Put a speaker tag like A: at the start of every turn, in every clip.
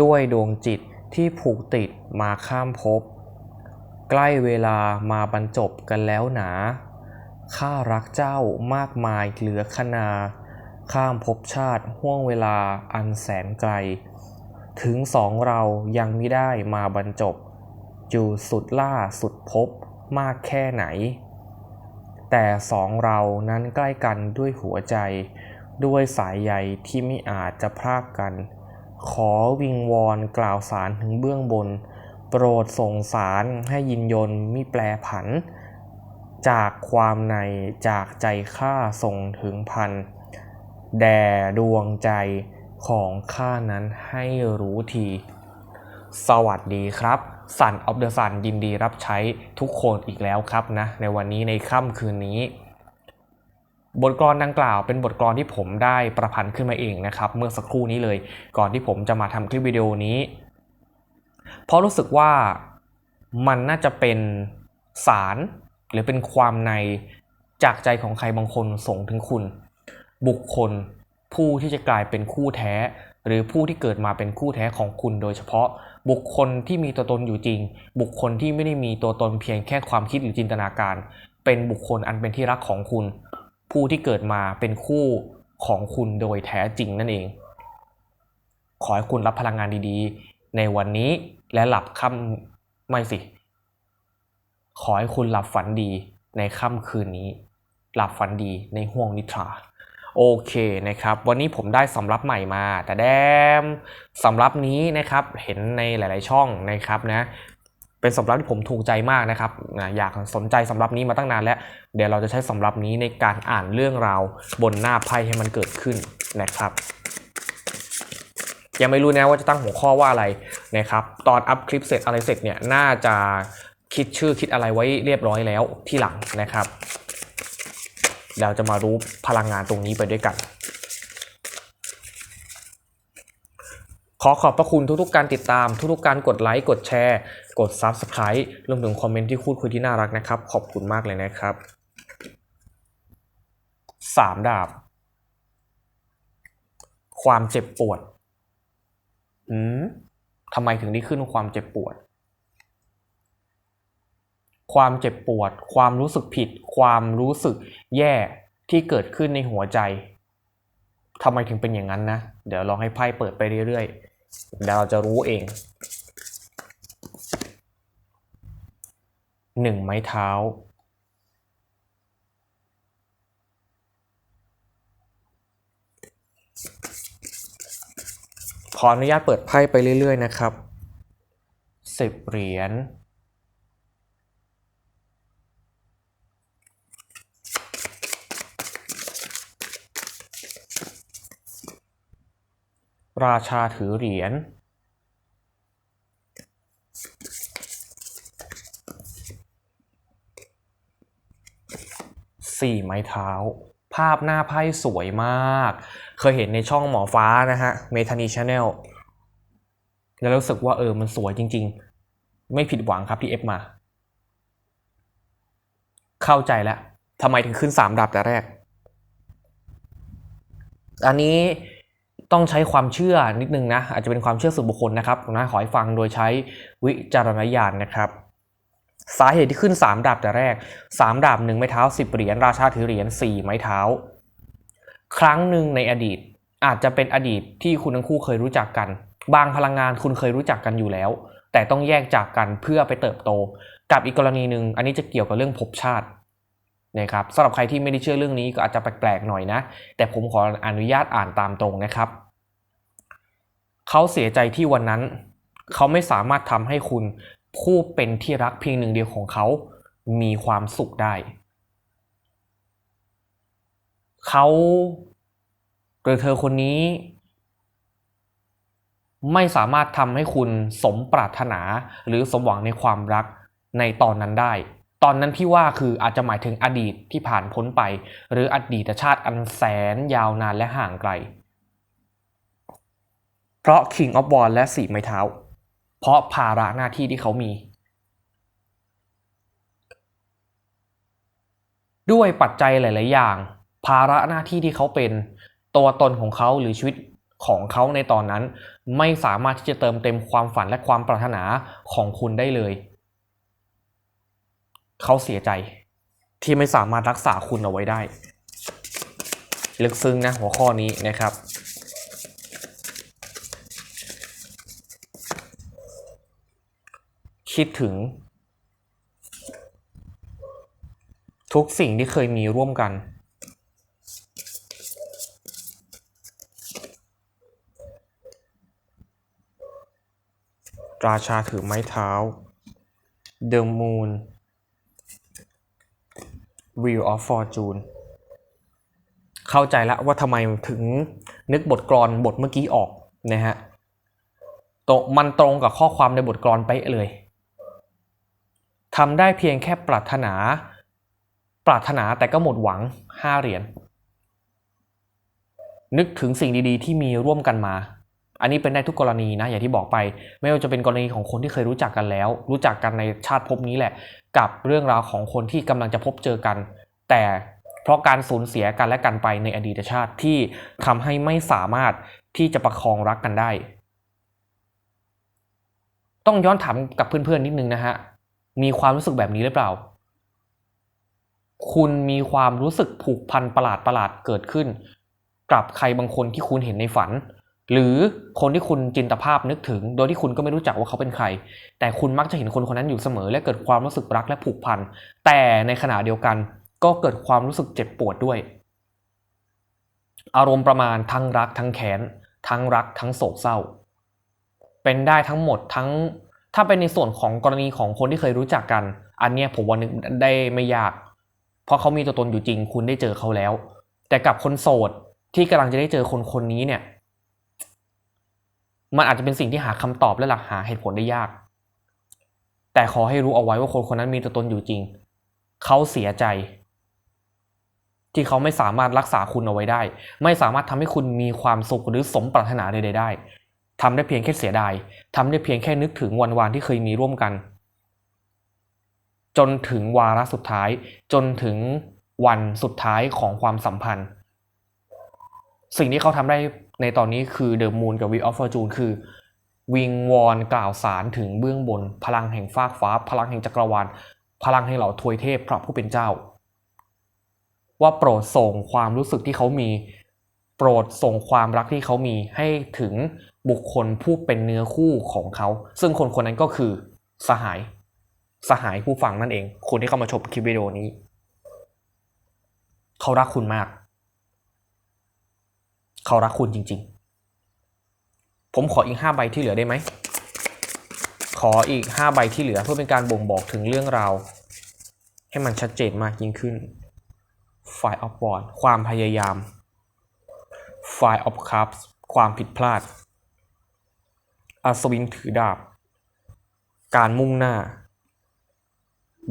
A: ด้วยดวงจิตที่ผูกติดมาข้ามภพใกล้เวลามาบรรจบกันแล้วหนา ข้ารักเจ้ามากมายเหลือขนา ข้ามภพชาติห่วงเวลาอันแสนไกล ถึงสองเรายังไม่ได้มาบรรจบ อยู่สุดล่าสุดภพมากแค่ไหน แต่สองเรานั้นใกล้กันด้วยหัวใจ ด้วยสายใยที่ไม่อาจจะพรากกัน ขอวิงวอนกล่าวสารถึงเบื้องบน โปรดส่งสารให้ยินยนมิแปลผัน จากความในจากใจข้าส่งถึงพัน แด่ดวงใจของข้านั้นให้รู้ที สวัสดีครับสันออฟเดอะสันยินดีรับใช้ทุกคนอีกแล้วครับนะ ในวันนี้ในค่ำคืนนี้ บทกลอนดังกล่าวเป็นบทกลอนที่ผมได้ประพันธ์ขึ้นมาเองนะครับ เมื่อสักครู่นี้เลยก่อนที่ผมจะมาทำคลิปวิดีโอนี้ เพราะรู้สึกว่ามันน่าจะเป็นสารหรือเป็นความในจากใจของใครบางคนส่งถึงคุณ บุคคลผู้ที่จะกลายเป็นคู่แท้ หรือผู้ที่เกิดมาเป็นคู่แท้ของคุณโดยเฉพาะ บุคคลที่มีตัวตนอยู่จริง บุคคลที่ไม่ได้มีตัวตนเพียงแค่ความคิดหรือจินตนาการ เป็นบุคคลอันเป็นที่รักของคุณ ผู้ที่เกิดมาเป็นคู่ของคุณโดยแท้จริงนั่นเอง ขอให้คุณรับพลังงานดีๆ ในวันนี้และหลับค่ำไม่สิ ขอให้คุณหลับฝันดีในค่ำคืนนี้ หลับฝันดีในห่วงนิทราโอเคนะครับ วันนี้ผมได้สำรับใหม่มา แต่แดมสำรับนี้นะครับเห็นในหลาย ๆ ช่องนะครับนะ เป็นสำรับที่ผมถูกใจมากนะครับนะอยากสนใจสำรับนี้มาตั้งนานแล้ว เดี๋ยวเราจะใช้สำรับนี้ในการอ่านเรื่องราวบนหน้าไพ่ให้มันเกิดขึ้นนะครับ ยังไม่รู้นะว่าจะตั้งหัวข้อว่าอะไรนะครับ ตอนอัพคลิปเสร็จอะไรเสร็จเนี่ยน่าจะคิดชื่อคิดอะไรไว้เรียบร้อยแล้วที่หลังนะครับ เราจะมารู้พลังงานตรงนี้ไปด้วยกัน อขอบพระคุณทุกๆการติดตาม ทุกๆการกดไลค์ กดแชร์ กด Subscribe รวมถึงคอมเมนต์ที่พูดคุยที่น่ารักนะครับ ขอบคุณมากเลยนะครับสามดาบ ความเจ็บปวดอืมทำไมถึงได้ขึ้นความเจ็บปวด ความเจ็บปวด ความรู้สึกผิด ความรู้สึกแย่ที่เกิดขึ้นในหัวใจทำไมถึงเป็นอย่างนั้นนะ เดี๋ยวลองให้ไพ่เปิดไปเรื่อยๆ ดี๋ยวเราจะรู้เองหนึ่งไม้เท้าขออนุญาตเปิดไพ่ไปเรื่อย ๆ นะครับสิบเหรียญ ราชาถือเหรียญสี่ไม้เท้า ภาพหน้าไพ่สวยมาก เคยเห็นในช่องหมอฟ้านะฮะเมทานีชาแนลแล้วรู้สึกว่าเออมันสวยจริง ๆ ไม่ผิดหวังครับที่เอฟมา เข้าใจแล้วทำไมถึงขึ้นสามดับแต่แรก อันนี้ ต้องใช้ความเชื่อนิดนึงนะ อาจจะเป็นความเชื่อส่วนบุคคลนะครับนะขอให้ฟังโดยใช้วิจารณญาณนะครับ สาเหตุที่ขึ้น 3ดาบแต่แรก 3ดาบ1ไม้เท้า 10 เหรียญราชาถือเหรียญ4ไม้เท้า ครั้งหนึ่งในอดีตอาจจะเป็นอดีตที่คุณทั้งคู่เคยรู้จักกัน บางพลังงานคุณเคยรู้จักกันอยู่แล้ว แต่ต้องแยกจากกันเพื่อไปเติบโต กับอีกกรณีหนึ่งอันนี้จะเกี่ยวกับเรื่องภพชาติ นะครับสำหรับใครที่ไม่ได้เชื่อเรื่องนี้ก็อาจจะแปลกๆหน่อยนะ แต่ผมขออนุญาตอ่านตามตรงนะครับเขาเสียใจที่วันนั้น เขาไม่สามารถทำให้คุณผู้เป็นที่รักเพียงหนึ่งเดียวของเขา มีความสุขได้ เขาหรือเธอคนนี้ ไม่สามารถทำให้คุณสมปรารถนาหรือสมหวังในความรักในตอนนั้นได้ ตอนนั้นที่ว่าคืออาจจะหมายถึงอดีตที่ผ่านพ้นไป หรืออดีตชาติอันแสนยาวนานและห่างไกล เพราะ King of w a n d และสี่ไม้เท้า เพราะภาระหน้าที่ที่เขามี ด้วยปัจจัยหลาย ๆ อย่าง ภาระหน้าที่ที่เขาเป็น ตัวตนของเขาหรือชีวิตของเขาในตอนนั้น ไม่สามารถที่จะเติมเต็มความฝันและความปรารถนาของคุณได้เลย เขาเสียใจที่ไม่สามารถรักษาคุณเอาไว้ได้ ลึกซึ้งนะหัวข้อนี้นะครับ คิดถึง ทุกสิ่งที่เคยมีร่วมกัน ราชาถือไม้เท้า The Moon Wheel of Fortune เข้าใจแล้วว่าทำไมถึงนึกบทกลอนบทเมื่อกี้ออกนะฮะตมันตรงกับข้อความในบทกลอนไปเลยทำได้เพียงแค่ปรารถนา ปรารถนาแต่ก็หมดหวังห้าเหรียญนึกถึงสิ่งดีๆ ที่มีร่วมกันมา อันนี้เป็นได้ทุกกรณีนะอย่างที่บอกไป ไม่ว่าจะเป็นกรณีของคนที่เคยรู้จักกันแล้ว รู้จักกันในชาติภพนี้แหละ กับเรื่องราวของคนที่กำลังจะพบเจอกัน แต่เพราะการสูญเสียกันและกันไปในอดีตชาติที่ทำให้ไม่สามารถที่จะประคองรักกันได้ ต้องย้อนถามกับเพื่อนๆนิดนึงนะฮะมีความรู้สึกแบบนี้หรือเปล่า คุณมีความรู้สึกผูกพันประหลาดประหลาดเกิดขึ้น กับใครบางคนที่คุณเห็นในฝัน หรือคนที่คุณจินตภาพนึกถึง โดยที่คุณก็ไม่รู้จักว่าเขาเป็นใคร แต่คุณมักจะเห็นคนคนนั้นอยู่เสมอ และเกิดความรู้สึกรักและผูกพัน แต่ในขณะเดียวกันก็เกิดความรู้สึกเจ็บปวดด้วย อารมณ์ประมาณทั้งรักทั้งแค้นทั้งรักทั้งโศกเศร้า เป็นได้ทั้งหมดทั้งถ้าเป็นในส่วนของกรณีของคนที่เคยรู้จักกัน อันเนี้ยผมว่านึกได้ไม่ยาก เพราะเขามีตัวตนอยู่จริง คุณได้เจอเขาแล้ว แต่กับคนโสดที่กำลังจะได้เจอคนคนนี้เนี่ย มันอาจจะเป็นสิ่งที่หาคำตอบและหลักหาเหตุผลได้ยาก แต่ขอให้รู้เอาไว้ว่าคนคนนั้นมีตัวตนอยู่จริง เขาเสียใจ ที่เขาไม่สามารถรักษาคุณเอาไว้ได้ ไม่สามารถทำให้คุณมีความสุขหรือสมปรารถนาใดๆได้ทำได้เพียงแค่เสียดายทำได้เพียงแค่นึกถึงวันวานที่เคยมีร่วมกัน จนถึงวาระสุดท้าย จนถึงวันสุดท้ายของความสัมพันธ์ สิ่งที่เขาทำได้ ในตอนนี้คือเดอะมูนกับวีออฟฟอร์จูนคือ วิงวอนกล่าวสารถึงเบื้องบน พลังแห่งฟากฟ้า พลังแห่งจักรวาล พลังแห่งเหล่าทวยเทพพระผู้เป็นเจ้า ว่าโปรดส่งความรู้สึกที่เขามี โปรดส่งความรักที่เขามีให้ถึงบุคคลผู้เป็นเนื้อคู่ของเขา ซึ่งคนคนนั้นก็คือสหาย สหายผู้ฟังนั่นเองคนที่เข้ามาชมคลิปวิดีโอนี้ เขารักคุณมาก เขารักคุณจริง ๆ ผมขออีกห้าใบที่เหลือได้ไหม ขออีกห้าใบที่เหลือเพื่อเป็นการบ่งบอกถึงเรื่องราว ให้มันชัดเจนมากยิ่งขึ้น Fire of w a r ความพยายาม Fire of Cups ความผิดพลาด อัศวินถือดาบ การมุ่งหน้า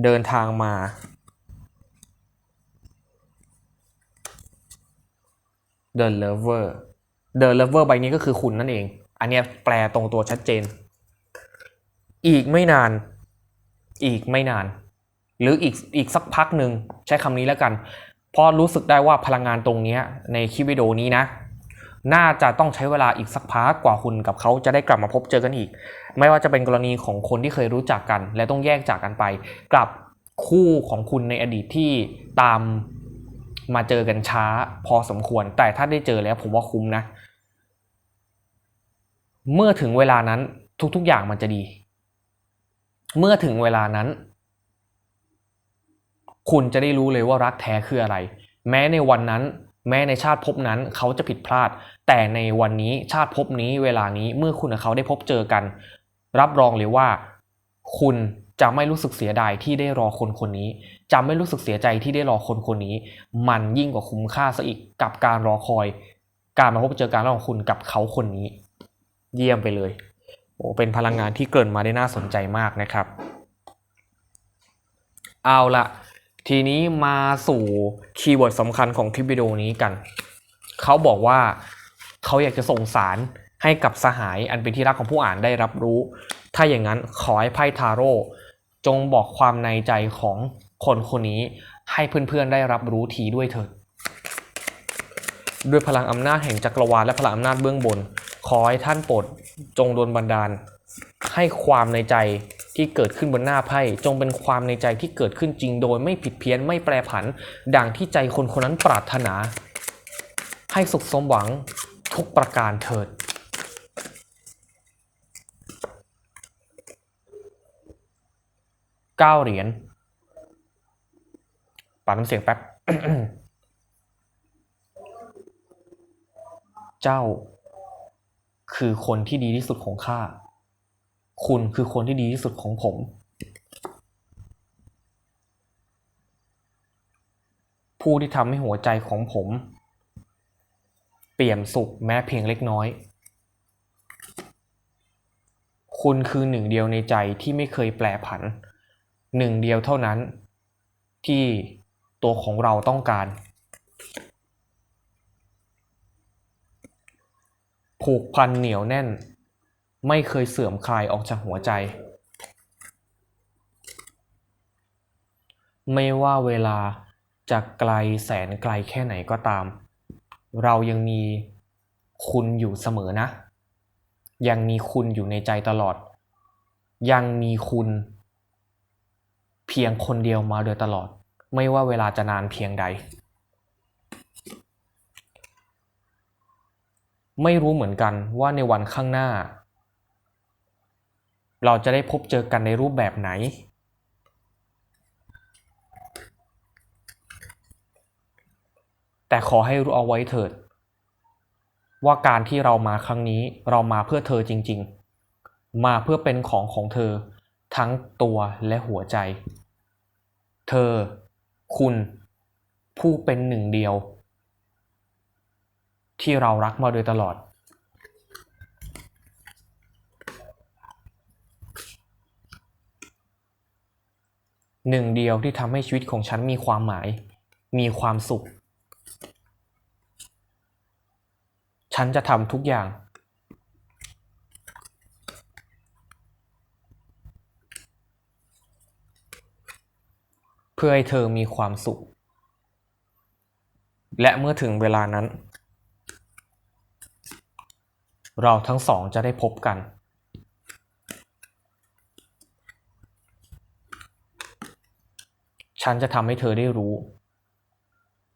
A: เดินทางมา The Lover The Lover ใบนี้ก็คือคุณนั่นเอง อันนี้แปลตรงตัวชัดเจน อีกไม่นาน อีกไม่นาน หรืออีกอีกสักพักหนึ่งใช้คำนี้แล้วกันเพราะรู้สึกได้ว่าพลังงานตรงนี้ในคลิปวิดีโอนี้นะ น่าจะต้องใช้เวลาอีกสักพักกว่าคุณกับเขาจะได้กลับมาพบเจอกันอีก ไม่ว่าจะเป็นกรณีของคนที่เคยรู้จักกัน และต้องแยกจากกันไป กลับคู่ของคุณในอดีตที่ตาม มาเจอกันช้าพอสมควร แต่ถ้าได้เจอแล้วผมว่าคุ้มนะ เมื่อถึงเวลานั้นทุกๆอย่างมันจะดี เมื่อถึงเวลานั้น คุณจะได้รู้เลยว่ารักแท้คืออะไร แม้ในวันนั้น แม้ในชาติภพนั้นเขาจะผิดพลาด แต่ในวันนี้ชาติภพนี้เวลานี้เมื่อคุณกับเขาได้พบเจอกัน รับรองเลยว่า คุณจะไม่รู้สึกเสียดายที่ได้รอคนคนนี้ จะไม่รู้สึกเสียใจที่ได้รอคนคนนี้ มันยิ่งกว่าคุ้มค่าซะอีกกับการรอคอย การมาพบเจอกันระหว่างคุณกับเขาคนนี้ เยี่ยมไปเลยโอ้เป็นพลังงานที่เกินมาได้น่าสนใจมากนะครับ เอาละทีนี้มาสู่คีย์เวิร์ดสำคัญของคลิปวิดีโอนี้กัน เขาบอกว่าเขาอยากจะส่งสารให้กับสหายอันเป็นที่รักของผู้อ่านได้รับรู้ ถ้าอย่างนั้นขอให้ไพ่ทาโร่จงบอกความในใจของคนคนนี้ให้เพื่อนๆได้รับรู้ทีด้วยเถิดด้วยพลังอำนาจแห่งจักรวาลและพลังอำนาจเบื้องบน ขอให้ท่านโปรดจงโดนบันดาล ให้ความในใจที่เกิดขึ้นบนหน้าไพ่จงเป็นความในใจที่เกิดขึ้นจริงโดยไม่ผิดเพี้ยนไม่แปรผัน ดังที่ใจคนคนนั้นปรารถนา ให้สุขสมหวังทุกประการเถิด เก้าเหรียญปาดน้ำเสียงแป๊บ เจ้า คือคนที่ดีที่สุดของข้า คุณคือคนที่ดีที่สุดของผม ผู้ที่ทำให้หัวใจของผม เปี่ยมสุขแม้เพียงเล็กน้อย คุณคือหนึ่งเดียวในใจที่ไม่เคยแปรผัน หนึ่งเดียวเท่านั้น ที่ตัวของเราต้องการ ผูกพันเหนียวแน่น ไม่เคยเสื่อมคลายออกจากหัวใจ ไม่ว่าเวลาจะไกลแสนไกลแค่ไหนก็ตาม เรายังมีคุณอยู่เสมอนะ ยังมีคุณอยู่ในใจตลอด ยังมีคุณ พียงคนเดียวมาโดยตลอด ไม่ว่าเวลาจะนานเพียงใด ไม่รู้เหมือนกันว่าในวันข้างหน้า เราจะได้พบเจอกันในรูปแบบไหน แต่ขอให้รู้เอาไว้เถิด ว่าการที่เรามาครั้งนี้เรามาเพื่อเธอจริง ๆ มาเพื่อเป็นของของเธอทั้งตัวและหัวใจ เธอ คุณ ผู้เป็นหนึ่งเดียว ที่เรารักมาโดยตลอด หนึ่งเดียวที่ทำให้ชีวิตของฉันมีความหมาย มีความสุข ฉันจะทำทุกอย่าง เพื่อให้เธอมีความสุข และเมื่อถึงเวลานั้น เราทั้งสองจะได้พบกัน ฉันจะทำให้เธอได้รู้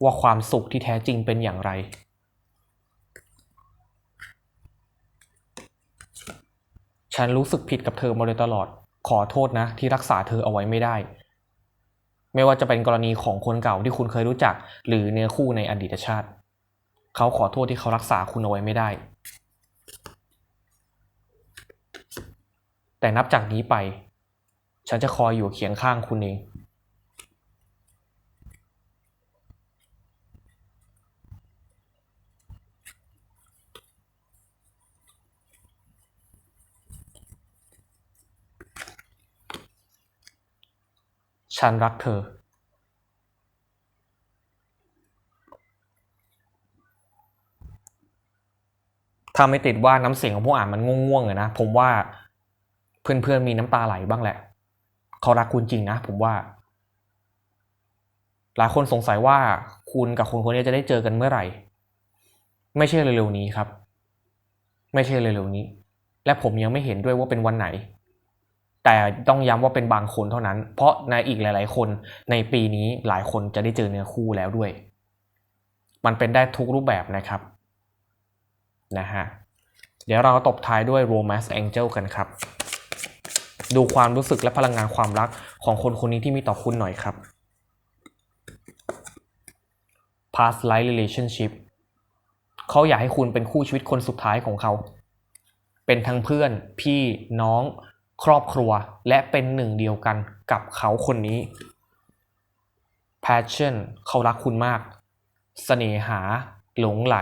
A: ว่าความสุขที่แท้จริงเป็นอย่างไรฉันรู้สึกผิดกับเธอมาโดยตลอด ขอโทษนะที่รักษาเธอเอาไว้ไม่ได้ ไม่ว่าจะเป็นกรณีของคนเก่าที่คุณเคยรู้จัก หรือเนื้อคู่ในอดีตชาติ เขาขอโทษที่เขารักษาคุณเอาไว้ไม่ได้ แต่นับจากนี้ไป ฉันจะคอยอยู่เคียงข้างคุณเอง ฉันรักเธอ ถ้าไม่ติดว่าน้ำเสียงของผู้อ่านมันง่วงๆอะนะ ผมว่าเพื่อนๆมีน้ำตาไหลบ้างแหละ เขารักคุณจริงนะ ผมว่า หลายคนสงสัยว่าคุณกับคนคนนี้จะได้เจอกันเมื่อไหร่ ไม่ใช่เร็วๆนี้ครับ ไม่ใช่เร็วๆนี้ และผมยังไม่เห็นด้วยว่าเป็นวันไหน แต่ต้องย้ำว่าเป็นบางคนเท่านั้น เพราะในอีกหลาย ๆ คนในปีนี้หลายคนจะได้เจอเนื้อคู่แล้วด้วย มันเป็นได้ทุกรูปแบบนะครับนะฮะเดี๋ยวเราตบท้ายด้วย Romance Angel กันครับ ดูความรู้สึกและพลังงานความรักของคนคนนี้ที่มีต่อคุณหน่อยครับ past life relationship เขาอยากให้คุณเป็นคู่ชีวิตคนสุดท้ายของเขา เป็นทั้งเพื่อน พี่น้อง ครอบครัวและเป็นหนึ่งเดียวกันกับเขาคนนี้ passion เขารักคุณมากเสน่หา หลงไหล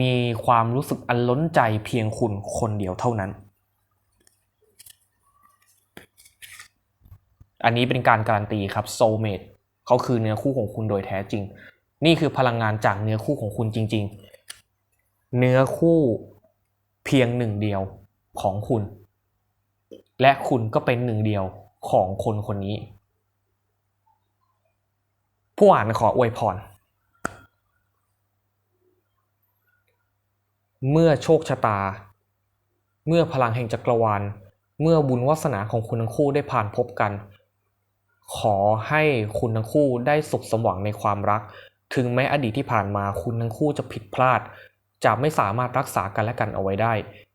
A: มีความรู้สึกอันล้นใจเพียงคุณคนเดียวเท่านั้น อันนี้เป็นการการันตีครับ soulmate เขาคือเนื้อคู่ของคุณโดยแท้จริง นี่คือพลังงานจากเนื้อคู่ของคุณจริง ๆ เนื้อคู่เพียงหนึ่งเดียว ของคุณ และคุณก็เป็นหนึ่งเดียวของคนคนนี้ ผู้อ่านขออวยพร เมื่อโชคชะตา เมื่อพลังแห่งจักรวาล เมื่อบุญวาสนาของคุณทั้งคู่ได้ผ่านพบกัน ขอให้คุณทั้งคู่ได้สุขสมหวังในความรัก ถึงแม้อดีตที่ผ่านมาคุณทั้งคู่จะผิดพลาด จะไม่สามารถรักษากันและกันเอาไว้ได้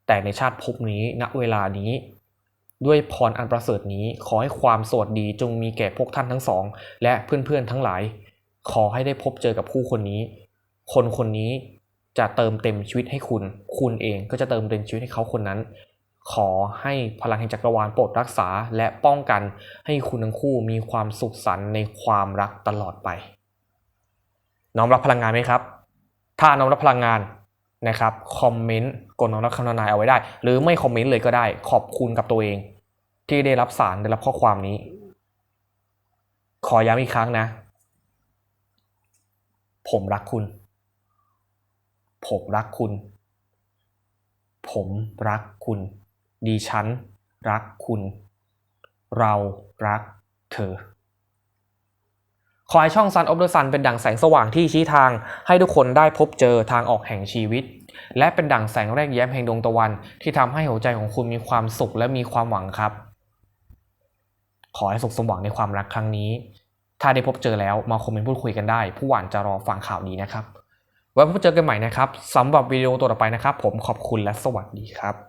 A: แต่ในชาติภพนี้ณเวลานี้ ด้วยพรอันประเสริฐนี้ขอให้ความสวัสดีจงมีแก่พวกท่านทั้งสอง และเพื่อนๆทั้งหลาย ขอให้ได้พบเจอกับผู้คนนี้ คนคนนี้จะเติมเต็มชีวิตให้คุณ คุณเองก็จะเติมเต็มชีวิตให้เขาคนนั้น ขอให้พลังแห่งจักรวาลโปรดรักษาและป้องกันให้คุณทั้งคู่มีความสุขสันต์ในความรักตลอดไป น้อมรับพลังงานไหมครับ ถ้าน้อมรับพลังงาน นะครับคอมเมนต์กดน้อมรับคำนายเอาไว้ได้ หรือไม่คอมเมนต์เลยก็ได้ ขอบคุณกับตัวเอง ที่ได้รับสารได้รับข้อความนี้ ขอย้ำอีกครั้งนะ ผมรักคุณ ผมรักคุณ ผมรักคุณดิฉันรักคุณ เรารักเธอ ขอให้ช่อง Sun of the Sun เป็นดั่งแสงสว่างที่ชี้ทาง ให้ทุกคนได้พบเจอทางออกแห่งชีวิต และเป็นดั่งแสงแรกแย้มแห่งดวงตะวัน ที่ทำให้หัวใจของคุณมีความสุขและมีความหวังครับ ขอให้สุขสมหวังในความรักครั้งนี้ ถ้าได้พบเจอแล้วมาคอมเมนต์พูดคุยกันได้ ผู้หวานจะรอฟังข่าวนี้นะครับ ไว้พบเจอกันใหม่นะครับสำหรับวิดีโอตัวต่อไปนะครับ ผมขอบคุณและสวัสดีครับ